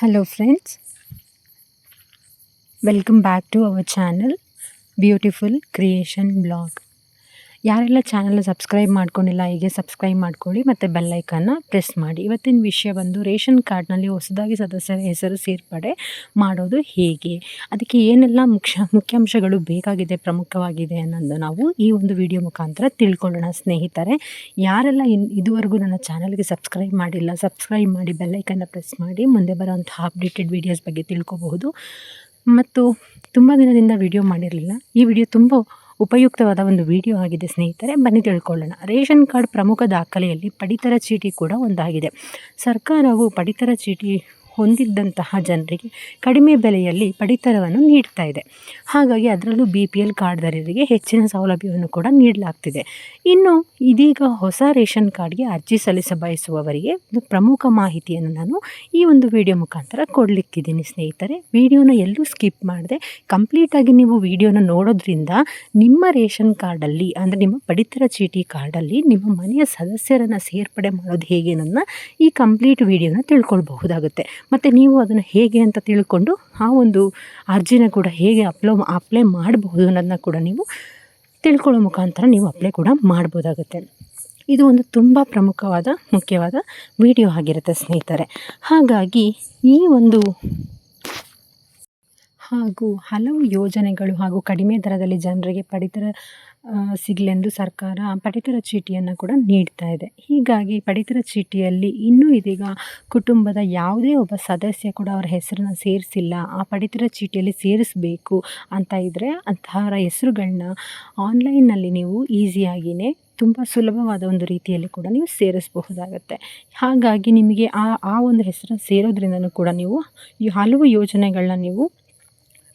Hello friends, welcome back to our channel Beautiful Creation Blog. ಯಾರೆಲ್ಲ ಚಾನಲ್ನ subscribe ಮಾಡ್ಕೊಂಡಿಲ್ಲ, ಹೀಗೆ ಸಬ್ಸ್ಕ್ರೈಬ್ ಮಾಡ್ಕೊಳ್ಳಿ ಮತ್ತು ಬೆಲ್ಲೈಕನ್ನ ಪ್ರೆಸ್ ಮಾಡಿ. ಇವತ್ತಿನ ವಿಷಯ ಬಂದು ರೇಷನ್ ಕಾರ್ಡ್ನಲ್ಲಿ ಹೊಸದಾಗಿ ಸದಸ್ಯರ ಹೆಸರು ಸೇರ್ಪಡೆ ಮಾಡೋದು ಹೇಗೆ? ಅದಕ್ಕೆ ಏನೆಲ್ಲ ಮುಖ್ಯ, ಮುಖ್ಯಾಂಶಗಳು ಬೇಕಾಗಿದೆ, ಪ್ರಮುಖವಾಗಿದೆ ಅನ್ನೋದು ನಾವು ಈ ಒಂದು ವಿಡಿಯೋ ಮುಖಾಂತರ ತಿಳ್ಕೊಳ್ಳೋಣ ಸ್ನೇಹಿತರೆ. ಯಾರೆಲ್ಲ ಇನ್, ಇದುವರೆಗೂ ನನ್ನ ಚಾನಲ್ಗೆ ಸಬ್ಸ್ಕ್ರೈಬ್ ಮಾಡಿಲ್ಲ, ಸಬ್ಸ್ಕ್ರೈಬ್ ಮಾಡಿ ಬೆಲ್ಲೈಕನ್ನ ಪ್ರೆಸ್ ಮಾಡಿ, ಮುಂದೆ ಬರೋವಂಥ ಅಪ್ಡೇಟೆಡ್ ವೀಡಿಯೋಸ್ ಬಗ್ಗೆ ತಿಳ್ಕೊಬಹುದು. ಮತ್ತು ತುಂಬ ದಿನದಿಂದ ವಿಡಿಯೋ ಮಾಡಿರಲಿಲ್ಲ. ಈ ವಿಡಿಯೋ ತುಂಬ ಉಪಯುಕ್ತವಾದ ಒಂದು ವಿಡಿಯೋ ಆಗಿದೆ ಸ್ನೇಹಿತರೆ, ಬನ್ನಿ ತಿಳ್ಕೊಳ್ಳೋಣ. ರೇಷನ್ ಕಾರ್ಡ್ ಪ್ರಮುಖ ದಾಖಲೆಯಲ್ಲಿ ಪಡಿತರ ಚೀಟಿ ಕೂಡ ಒಂದಾಗಿದೆ. ಸರ್ಕಾರವು ಪಡಿತರ ಚೀಟಿ ಹೊಂದಿದ್ದಂತಹ ಜನರಿಗೆ ಕಡಿಮೆ ಬೆಲೆಯಲ್ಲಿ ಪಡಿತರವನ್ನು ನೀಡ್ತಾ ಇದೆ. ಹಾಗಾಗಿ ಅದರಲ್ಲೂ ಬಿ ಪಿ ಎಲ್ ಕಾರ್ಡ್ದಾರರಿಗೆ ಹೆಚ್ಚಿನ ಸೌಲಭ್ಯವನ್ನು ಕೂಡ ನೀಡಲಾಗ್ತಿದೆ. ಇನ್ನು ಇದೀಗ ಹೊಸ ರೇಷನ್ ಕಾರ್ಡ್ಗೆ ಅರ್ಜಿ ಸಲ್ಲಿಸ ಬಯಸುವವರಿಗೆ ಒಂದು ಪ್ರಮುಖ ಮಾಹಿತಿಯನ್ನು ನಾನು ಈ ಒಂದು ವಿಡಿಯೋ ಮುಖಾಂತರ ಕೊಡಲಿಕ್ಕಿದ್ದೀನಿ ಸ್ನೇಹಿತರೆ. ವಿಡಿಯೋನ ಎಲ್ಲೂ ಸ್ಕಿಪ್ ಮಾಡಿದೆ ಕಂಪ್ಲೀಟಾಗಿ ನೀವು ವಿಡಿಯೋನ ನೋಡೋದ್ರಿಂದ ನಿಮ್ಮ ರೇಷನ್ ಕಾರ್ಡಲ್ಲಿ ಅಂದರೆ ನಿಮ್ಮ ಪಡಿತರ ಚೀಟಿ ಕಾರ್ಡಲ್ಲಿ ನಿಮ್ಮ ಮನೆಯ ಸದಸ್ಯರನ್ನು ಸೇರ್ಪಡೆ ಮಾಡೋದು ಹೇಗೆ ಅನ್ನೋದನ್ನ ಈ ಕಂಪ್ಲೀಟ್ ವಿಡಿಯೋನ ತಿಳ್ಕೊಳ್ಬಹುದಾಗುತ್ತೆ. ಮತ್ತು ನೀವು ಅದನ್ನು ಹೇಗೆ ಅಂತ ತಿಳ್ಕೊಂಡು ಆ ಒಂದು ಅರ್ಜಿನ ಕೂಡ ಹೇಗೆ ಅಪ್ಲೋ ಅಪ್ಲೈ ಮಾಡಬಹುದು ಅನ್ನೋದನ್ನ ಕೂಡ ನೀವು ತಿಳ್ಕೊಳ್ಳೋ ಮುಖಾಂತರ ನೀವು ಅಪ್ಲೈ ಕೂಡ ಮಾಡ್ಬೋದಾಗುತ್ತೆ. ಇದು ಒಂದು ತುಂಬ ಪ್ರಮುಖವಾದ, ಮುಖ್ಯವಾದ ವಿಡಿಯೋ ಆಗಿರುತ್ತೆ ಸ್ನೇಹಿತರೆ. ಹಾಗಾಗಿ ಈ ಒಂದು ಹಾಗೂ ಹಲವು ಯೋಜನೆಗಳು ಹಾಗೂ ಕಡಿಮೆ ದರದಲ್ಲಿ ಜನರಿಗೆ ಪಡಿತರ ಸಿಗಲೆಂದು ಸರ್ಕಾರ ಪಡಿತರ ಚೀಟಿಯನ್ನು ಕೂಡ ನೀಡ್ತಾ ಇದೆ. ಹೀಗಾಗಿ ಪಡಿತರ ಚೀಟಿಯಲ್ಲಿ ಇನ್ನೂ ಇದೀಗ ಕುಟುಂಬದ ಯಾವುದೇ ಒಬ್ಬ ಸದಸ್ಯ ಕೂಡ ಅವರ ಹೆಸರನ್ನು ಸೇರಿಸಿಲ್ಲ. ಆ ಪಡಿತರ ಚೀಟಿಯಲ್ಲಿ ಸೇರಿಸಬೇಕು ಅಂತ ಇದ್ದರೆ ಅಂತಹ ಹೆಸರುಗಳನ್ನ ಆನ್ಲೈನ್ನಲ್ಲಿ ನೀವು ಈಸಿಯಾಗಿಯೇ ತುಂಬ ಸುಲಭವಾದ ಒಂದು ರೀತಿಯಲ್ಲಿ ಕೂಡ ನೀವು ಸೇರಿಸಬಹುದಾಗತ್ತೆ. ಹಾಗಾಗಿ ನಿಮಗೆ ಆ ಆ ಒಂದು ಹೆಸರನ್ನು ಸೇರೋದ್ರಿಂದನೂ ಕೂಡ ನೀವು ಈ ಹಲವು ಯೋಜನೆಗಳನ್ನ ನೀವು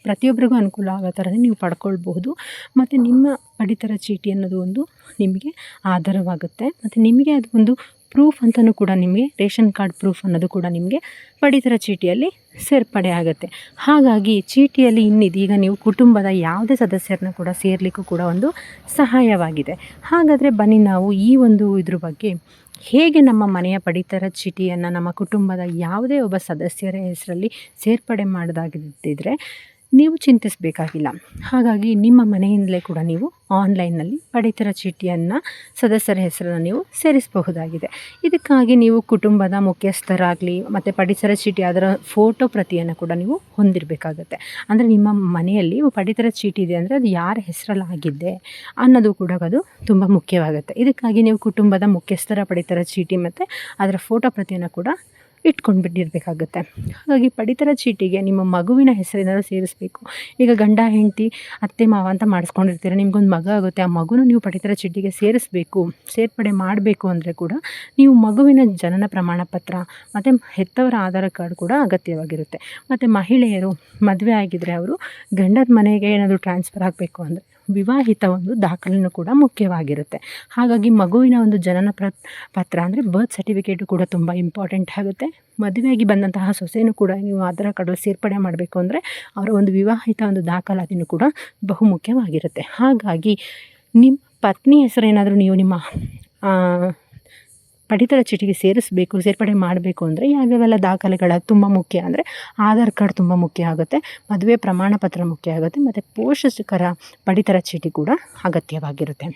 ಪ್ರತಿಯೊಬ್ಬರಿಗೂ ಅನುಕೂಲ ಆಗೋ ಥರನೇ ನೀವು ಪಡ್ಕೊಳ್ಬಹುದು. ಮತ್ತು ನಿಮ್ಮ ಪಡಿತರ ಚೀಟಿ ಅನ್ನೋದು ಒಂದು ನಿಮಗೆ ಆಧಾರವಾಗುತ್ತೆ. ಮತ್ತು ನಿಮಗೆ ಅದು ಒಂದು ಪ್ರೂಫ್ ಅಂತಲೂ ಕೂಡ ನಿಮಗೆ ರೇಷನ್ ಕಾರ್ಡ್ ಪ್ರೂಫ್ ಅನ್ನೋದು ಕೂಡ ನಿಮಗೆ ಪಡಿತರ ಚೀಟಿಯಲ್ಲಿ ಸೇರ್ಪಡೆ ಆಗುತ್ತೆ. ಹಾಗಾಗಿ ಚೀಟಿಯಲ್ಲಿ ಇನ್ನಿದೀಗ ನೀವು ಕುಟುಂಬದ ಯಾವುದೇ ಸದಸ್ಯರನ್ನ ಕೂಡ ಸೇರಲಿಕ್ಕೂ ಕೂಡ ಒಂದು ಸಹಾಯವಾಗಿದೆ. ಹಾಗಾದರೆ ಬನ್ನಿ ನಾವು ಈ ಒಂದು ಇದ್ರ ಬಗ್ಗೆ ಹೇಗೆ ನಮ್ಮ ಮನೆಯ ಪಡಿತರ ಚೀಟಿಯನ್ನು ನಮ್ಮ ಕುಟುಂಬದ ಯಾವುದೇ ಒಬ್ಬ ಸದಸ್ಯರ ಹೆಸರಲ್ಲಿ ಸೇರ್ಪಡೆ ಮಾಡೋದಾಗಿದ್ದಿದ್ರೆ ನೀವು ಚಿಂತಿಸಬೇಕಾಗಿಲ್ಲ. ಹಾಗಾಗಿ ನಿಮ್ಮ ಮನೆಯಿಂದಲೇ ಕೂಡ ನೀವು ಆನ್ಲೈನ್ನಲ್ಲಿ ಪಡಿತರ ಚೀಟಿಯನ್ನು ಸದಸ್ಯರ ಹೆಸರನ್ನು ನೀವು ಸೇರಿಸಬಹುದಾಗಿದೆ. ಇದಕ್ಕಾಗಿ ನೀವು ಕುಟುಂಬದ ಮುಖ್ಯಸ್ಥರಾಗಲಿ, ಮತ್ತು ಪಡಿತರ ಚೀಟಿ ಅದರ ಫೋಟೋ ಪ್ರತಿಯನ್ನು ಕೂಡ ನೀವು ಹೊಂದಿರಬೇಕಾಗತ್ತೆ. ಅಂದರೆ ನಿಮ್ಮ ಮನೆಯಲ್ಲಿ ಪಡಿತರ ಚೀಟಿ ಇದೆ ಅಂದರೆ ಅದು ಯಾರ ಹೆಸರಲ್ಲಾಗಿದೆ ಅನ್ನೋದು ಕೂಡ ಅದು ತುಂಬ ಮುಖ್ಯವಾಗುತ್ತೆ. ಇದಕ್ಕಾಗಿ ನೀವು ಕುಟುಂಬದ ಮುಖ್ಯಸ್ಥರ ಪಡಿತರ ಚೀಟಿ ಮತ್ತು ಅದರ ಫೋಟೋ ಪ್ರತಿಯನ್ನು ಕೂಡ ಇಟ್ಕೊಂಡು ಬಿಟ್ಟಿರಬೇಕಾಗುತ್ತೆ ಹಾಗಾಗಿ ಪಡಿತರ ಚೀಟಿಗೆ ನಿಮ್ಮ ಮಗುವಿನ ಹೆಸರೇನಾದ್ರು ಸೇರಿಸಬೇಕು. ಈಗ ಗಂಡ, ಹೆಂಡತಿ, ಅತ್ತೆ, ಮಾವ ಅಂತ ಮಾಡಿಸ್ಕೊಂಡಿರ್ತೀರ, ನಿಮ್ಗೊಂದು ಮಗ ಆಗುತ್ತೆ, ಆ ಮಗುನ ನೀವು ಪಡಿತರ ಚೀಟಿಗೆ ಸೇರಿಸಬೇಕು, ಸೇರ್ಪಡೆ ಮಾಡಬೇಕು ಅಂದರೆ ಕೂಡ ನೀವು ಮಗುವಿನ ಜನನ ಪ್ರಮಾಣ ಪತ್ರ ಮತ್ತು ಹೆತ್ತವರ ಆಧಾರ್ ಕಾರ್ಡ್ ಕೂಡ ಅಗತ್ಯವಾಗಿರುತ್ತೆ. ಮತ್ತು ಮಹಿಳೆಯರು ಮದುವೆ ಆಗಿದ್ದರೆ ಅವರು ಗಂಡದ ಮನೆಗೆ ಏನಾದರೂ ಟ್ರಾನ್ಸ್ಫರ್ ಆಗಬೇಕು ಅಂದರೆ ವಿವಾಹಿತ ಒಂದು ದಾಖಲೆಯೂ ಕೂಡ ಮುಖ್ಯವಾಗಿರುತ್ತೆ. ಹಾಗಾಗಿ ಮಗುವಿನ ಒಂದು ಜನನ ಪತ್ರ ಅಂದರೆ ಬರ್ತ್ ಸರ್ಟಿಫಿಕೇಟು ಕೂಡ ತುಂಬ ಇಂಪಾರ್ಟೆಂಟ್ ಆಗುತ್ತೆ. ಮದುವೆಯಾಗಿ ಬಂದಂತಹ ಸೊಸೆಯೂ ಕೂಡ ನೀವು ಆಧಾರ ಕಾರ್ಡಲ್ಲಿ ಸೇರ್ಪಡೆ ಮಾಡಬೇಕು ಅಂದರೆ ಅವರ ಒಂದು ವಿವಾಹಿತ ಒಂದು ದಾಖಲಾತಿನೂ ಕೂಡ ಬಹುಮುಖ್ಯವಾಗಿರುತ್ತೆ ಹಾಗಾಗಿ ನಿಮ್ಮ ಪತ್ನಿ ಹೆಸರೇನಾದರೂ ನೀವು ನಿಮ್ಮ ಪಡಿತರ ಚೀಟಿಗೆ ಸೇರಿಸಬೇಕು, ಸೇರ್ಪಡೆ ಮಾಡಬೇಕು ಅಂದರೆ ಯಾವ್ಯಾವೆಲ್ಲ ದಾಖಲೆಗಳ ತುಂಬ ಮುಖ್ಯ ಅಂದರೆ ಆಧಾರ್ ಕಾರ್ಡ್ ತುಂಬ ಮುಖ್ಯ ಆಗುತ್ತೆ, ಮದುವೆ ಪ್ರಮಾಣ ಪತ್ರ ಮುಖ್ಯ ಆಗುತ್ತೆ, ಮತ್ತು ಪೋಷಕರ ಪಡಿತರ ಚೀಟಿ ಕೂಡ ಅಗತ್ಯವಾಗಿರುತ್ತೆ.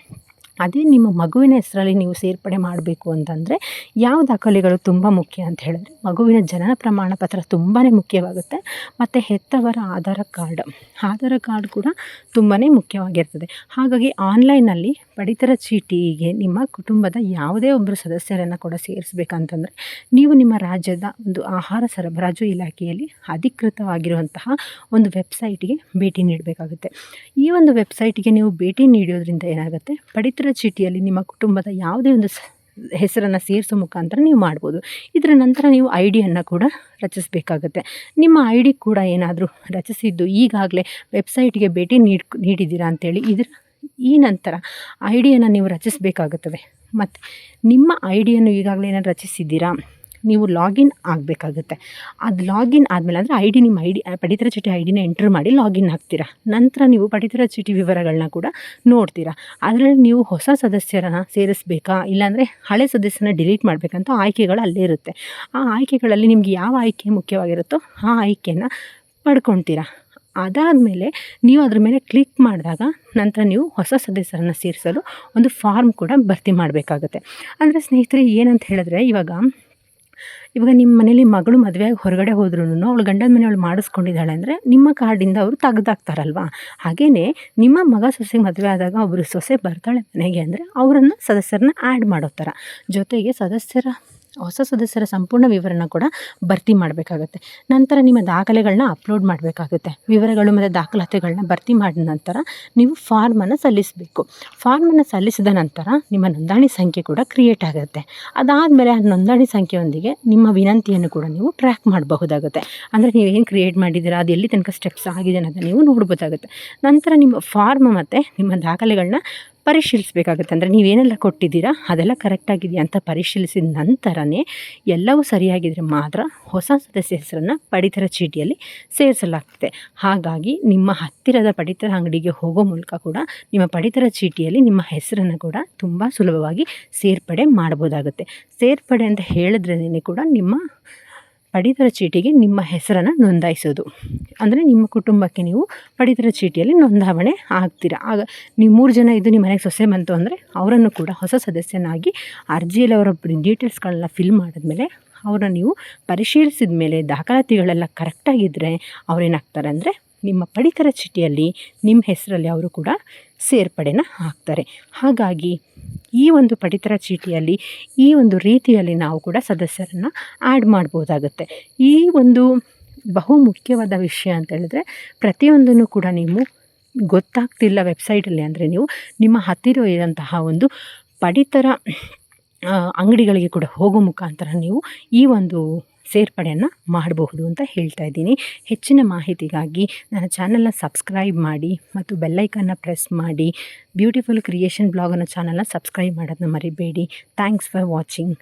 ಅದೇ ನಿಮ್ಮ ಮಗುವಿನ ಹೆಸರಲ್ಲಿ ನೀವು ಸೇರ್ಪಡೆ ಮಾಡಬೇಕು ಅಂತಂದರೆ ಯಾವ ದಾಖಲೆಗಳು ತುಂಬ ಮುಖ್ಯ ಅಂತ ಹೇಳಿದ್ರೆ ಮಗುವಿನ ಜನನ ಪ್ರಮಾಣ ಪತ್ರ ತುಂಬಾ ಮುಖ್ಯವಾಗುತ್ತೆ ಮತ್ತು ಹೆತ್ತವರ ಆಧಾರ ಕಾರ್ಡ್. ಆಧಾರ ಕಾರ್ಡ್ ಕೂಡ ತುಂಬಾ ಮುಖ್ಯವಾಗಿರ್ತದೆ. ಹಾಗಾಗಿ ಆನ್ಲೈನಲ್ಲಿ ಪಡಿತರ ಚೀಟಿಗೆ ನಿಮ್ಮ ಕುಟುಂಬದ ಯಾವುದೇ ಒಬ್ಬರು ಸದಸ್ಯರನ್ನು ಕೂಡ ಸೇರಿಸ್ಬೇಕಂತಂದರೆ ನೀವು ನಿಮ್ಮ ರಾಜ್ಯದ ಒಂದು ಆಹಾರ ಸರಬರಾಜು ಇಲಾಖೆಯಲ್ಲಿ ಅಧಿಕೃತವಾಗಿರುವಂತಹ ಒಂದು ವೆಬ್ಸೈಟ್ಗೆ ಭೇಟಿ ನೀಡಬೇಕಾಗುತ್ತೆ. ಈ ಒಂದು ವೆಬ್ಸೈಟಿಗೆ ನೀವು ಭೇಟಿ ನೀಡೋದ್ರಿಂದ ಏನಾಗುತ್ತೆ? ಪಡಿತರ ಚೀಟಿಯಲ್ಲಿ ನಿಮ್ಮ ಕುಟುಂಬದ ಯಾವುದೇ ಒಂದು ಹೆಸರನ್ನು ಸೇರಿಸೋ ಮುಖಾಂತರ ನೀವು ಮಾಡ್ಬೋದು. ಇದರ ನಂತರ ನೀವು ಐ ಡಿಯನ್ನು ಕೂಡ ರಚಿಸಬೇಕಾಗತ್ತೆ. ನಿಮ್ಮ ಐ ಡಿ ಕೂಡ ಏನಾದರೂ ರಚಿಸಿದ್ದು ಈಗಾಗಲೇ ವೆಬ್ಸೈಟ್ಗೆ ಭೇಟಿ ನೀಡ್, ನೀಡಿದ್ದೀರಾ ಅಂತೇಳಿ ಇದರ ಈ ನಂತರ ಐ ಡಿಯನ್ನು ನೀವು ರಚಿಸಬೇಕಾಗುತ್ತದೆ. ಮತ್ತು ನಿಮ್ಮ ಐ ಡಿಯನ್ನು ಈಗಾಗಲೇ ಏನಾದ್ರು ರಚಿಸಿದ್ದೀರಾ? ನೀವು ಲಾಗಿನ್ ಆಗಬೇಕಾಗುತ್ತೆ. ಅದು ಲಾಗಿನ್ ಆದಮೇಲೆ ಅಂದರೆ ಐ ಡಿ ನಿಮ್ಮ ಐ ಡಿ ಪಡಿತರ ಚೀಟಿ ಐ ಡಿನ ಎಂಟ್ರ್ ಮಾಡಿ ಲಾಗಿನ್ ಆಗ್ತೀರಾ ನಂತರ ನೀವು ಪಡಿತರ ಚೀಟಿ ವಿವರಗಳನ್ನ ಕೂಡ ನೋಡ್ತೀರಾ. ಅದರಲ್ಲಿ ನೀವು ಹೊಸ ಸದಸ್ಯರನ್ನು ಸೇರಿಸ್ಬೇಕಾ? ಇಲ್ಲಾಂದರೆ ಹಳೆ ಸದಸ್ಯನ ಡಿಲೀಟ್ ಮಾಡಬೇಕಂತ ಆಯ್ಕೆಗಳು ಅಲ್ಲೇ ಇರುತ್ತೆ. ಆ ಆಯ್ಕೆಗಳಲ್ಲಿ ನಿಮಗೆ ಯಾವ ಆಯ್ಕೆ ಮುಖ್ಯವಾಗಿರುತ್ತೋ ಆ ಆಯ್ಕೆನ ಪಡ್ಕೊಳ್ತೀರಾ ಅದಾದಮೇಲೆ ನೀವು ಅದ್ರ ಮೇಲೆ ಕ್ಲಿಕ್ ಮಾಡಿದಾಗ ನಂತರ ನೀವು ಹೊಸ ಸದಸ್ಯರನ್ನು ಸೇರಿಸಲು ಒಂದು ಫಾರ್ಮ್ ಕೂಡ ಭರ್ತಿ ಮಾಡಬೇಕಾಗುತ್ತೆ. ಅಂದರೆ ಸ್ನೇಹಿತರೆ ಏನಂತ ಹೇಳಿದ್ರೆ ಇವಾಗ ಇವಾಗ ನಿಮ್ಮ ಮನೇಲಿ ಮಗಳು ಮದುವೆಯಾಗಿ ಹೊರಗಡೆ ಹೋದ್ರೂ ಅವಳು ಗಂಡನ ಮನೆಯವಳು ಮಾಡಿಸ್ಕೊಂಡಿದ್ದಾಳೆ ಅಂದರೆ ನಿಮ್ಮ ಕಾರ್ಡಿಂದ ಅವರು ತೆಗ್ದಾಕ್ತಾರಲ್ವ? ಹಾಗೆಯೇ ನಿಮ್ಮ ಮಗ ಸೊಸೆಗೆ ಮದುವೆ ಆದಾಗ ಒಬ್ಬರು ಸೊಸೆ ಬರ್ತಾಳೆ ಮನೆಗೆ ಅಂದರೆ ಅವರನ್ನು ಸದಸ್ಯರನ್ನ ಆ್ಯಡ್ ಮಾಡೋ ಥರ. ಜೊತೆಗೆ ಸದಸ್ಯರ ಹೊಸ ಸದಸ್ಯರ ಸಂಪೂರ್ಣ ವಿವರನ ಕೂಡ ಭರ್ತಿ ಮಾಡಬೇಕಾಗುತ್ತೆ. ನಂತರ ನಿಮ್ಮ ದಾಖಲೆಗಳನ್ನ ಅಪ್ಲೋಡ್ ಮಾಡಬೇಕಾಗುತ್ತೆ. ವಿವರಗಳು ಮತ್ತು ದಾಖಲಾತಿಗಳನ್ನ ಭರ್ತಿ ಮಾಡಿದ ನಂತರ ನೀವು ಫಾರ್ಮನ್ನು ಸಲ್ಲಿಸಬೇಕು. ಫಾರ್ಮನ್ನು ಸಲ್ಲಿಸಿದ ನಂತರ ನಿಮ್ಮ ನೋಂದಣಿ ಸಂಖ್ಯೆ ಕೂಡ ಕ್ರಿಯೇಟ್ ಆಗುತ್ತೆ. ಅದಾದಮೇಲೆ ಆ ನೋಂದಣಿ ಸಂಖ್ಯೆಯೊಂದಿಗೆ ನಿಮ್ಮ ವಿನಂತಿಯನ್ನು ಕೂಡ ನೀವು ಟ್ರ್ಯಾಕ್ ಮಾಡಬಹುದಾಗುತ್ತೆ. ಅಂದರೆ ನೀವು ಏನು ಕ್ರಿಯೇಟ್ ಮಾಡಿದ್ದೀರಾ, ಅದು ಎಲ್ಲಿ ತನಕ ಸ್ಟೆಪ್ಸ್ ಆಗಿದೆ ಅನ್ನೋದನ್ನು ನೀವು ನೋಡ್ಬೋದಾಗುತ್ತೆ. ನಂತರ ನಿಮ್ಮ ಫಾರ್ಮ್ ಮತ್ತು ನಿಮ್ಮ ದಾಖಲೆಗಳನ್ನ ಪರಿಶೀಲಿಸಬೇಕಾಗುತ್ತೆ. ಅಂದರೆ ನೀವೇನೆಲ್ಲ ಕೊಟ್ಟಿದ್ದೀರಾ? ಅದೆಲ್ಲ ಕರೆಕ್ಟಾಗಿದೆಯಾ ಅಂತ ಪರಿಶೀಲಿಸಿದ ನಂತರನೇ ಎಲ್ಲವೂ ಸರಿಯಾಗಿದ್ದರೆ ಮಾತ್ರ ಹೊಸ ಸದಸ್ಯ ಹೆಸರನ್ನು ಪಡಿತರ ಚೀಟಿಯಲ್ಲಿ ಸೇರಿಸಲಾಗ್ತದೆ. ಹಾಗಾಗಿ ನಿಮ್ಮ ಹತ್ತಿರದ ಪಡಿತರ ಅಂಗಡಿಗೆ ಹೋಗೋ ಮೂಲಕ ಕೂಡ ನಿಮ್ಮ ಪಡಿತರ ಚೀಟಿಯಲ್ಲಿ ನಿಮ್ಮ ಹೆಸರನ್ನು ಕೂಡ ತುಂಬ ಸುಲಭವಾಗಿ ಸೇರ್ಪಡೆ ಮಾಡ್ಬೋದಾಗುತ್ತೆ ಸೇರ್ಪಡೆ ಅಂತ ಹೇಳಿದ್ರೇ ಕೂಡ ನಿಮ್ಮ ಪಡಿತರ ಚೀಟಿಗೆ ನಿಮ್ಮ ಹೆಸರನ್ನು ನೋಂದಾಯಿಸೋದು. ಅಂದರೆ ನಿಮ್ಮ ಕುಟುಂಬಕ್ಕೆ ನೀವು ಪಡಿತರ ಚೀಟಿಯಲ್ಲಿ ನೋಂದಾವಣೆ ಆಗ್ತೀರಾ. ಆಗ ನೀವು ಮೂರು ಜನ ಇದ್ದು ನಿಮ್ಮ ಮನೆಗೆ ಸೊಸೆ ಬಂತು ಅಂದರೆ ಅವರನ್ನು ಕೂಡ ಹೊಸ ಸದಸ್ಯನಾಗಿ ಅರ್ಜಿಯಲ್ಲಿ ಅವರ ಡೀಟೇಲ್ಸ್ಗಳನ್ನ ಫಿಲ್ ಮಾಡಿದ್ಮೇಲೆ ಅವರನ್ನು ನೀವು ಪರಿಶೀಲಿಸಿದ ಮೇಲೆ ದಾಖಲಾತಿಗಳೆಲ್ಲ ಕರೆಕ್ಟಾಗಿದ್ದರೆ ಅವರೇನಾಗ್ತಾರೆ ಅಂದರೆ ನಿಮ್ಮ ಪಡಿತರ ಚೀಟಿಯಲ್ಲಿ ನಿಮ್ಮ ಹೆಸರಲ್ಲಿ ಅವರು ಕೂಡ ಸೇರ್ಪಡೆನ ಹಾಕ್ತಾರೆ. ಹಾಗಾಗಿ ಈ ಒಂದು ಪಡಿತರ ಚೀಟಿಯಲ್ಲಿ ಈ ಒಂದು ರೀತಿಯಲ್ಲಿ ನಾವು ಕೂಡ ಸದಸ್ಯರನ್ನು ಆ್ಯಡ್ ಮಾಡ್ಬೋದಾಗುತ್ತೆ. ಈ ಒಂದು ಬಹು ಮುಖ್ಯವಾದ ವಿಷಯ ಅಂತ ಹೇಳಿದ್ರೆ ಪ್ರತಿಯೊಂದನ್ನು ಕೂಡ ನೀವು ಗೊತ್ತಾಗ್ತಿಲ್ಲ ವೆಬ್ಸೈಟಲ್ಲಿ ಅಂದರೆ ನೀವು ನಿಮ್ಮ ಹತ್ತಿರ ಇರೋಂತಹ ಒಂದು ಪಡಿತರ ಅಂಗಡಿಗಳಿಗೆ ಕೂಡ ಹೋಗೋ ಮುಖಾಂತರ ನೀವು ಈ ಒಂದು ಸೇರ್ಪಡೆಯನ್ನು ಮಾಡಬಹುದು ಅಂತ ಹೇಳ್ತಾ ಇದ್ದೀನಿ. ಹೆಚ್ಚಿನ ಮಾಹಿತಿಗಾಗಿ ನನ್ನ ಚಾನಲ್ನ ಸಬ್ಸ್ಕ್ರೈಬ್ ಮಾಡಿ ಮತ್ತು ಬೆಲ್ಲೈಕನ್ನು ಪ್ರೆಸ್ ಮಾಡಿ. ಬ್ಯೂಟಿಫುಲ್ ಕ್ರಿಯೇಷನ್ ಬ್ಲಾಗನ್ನು ಅನ್ನೋ ಚಾನಲ್ನ ಸಬ್ಸ್ಕ್ರೈಬ್ ಮಾಡೋದನ್ನ ಮರಿಬೇಡಿ. Thanks for watching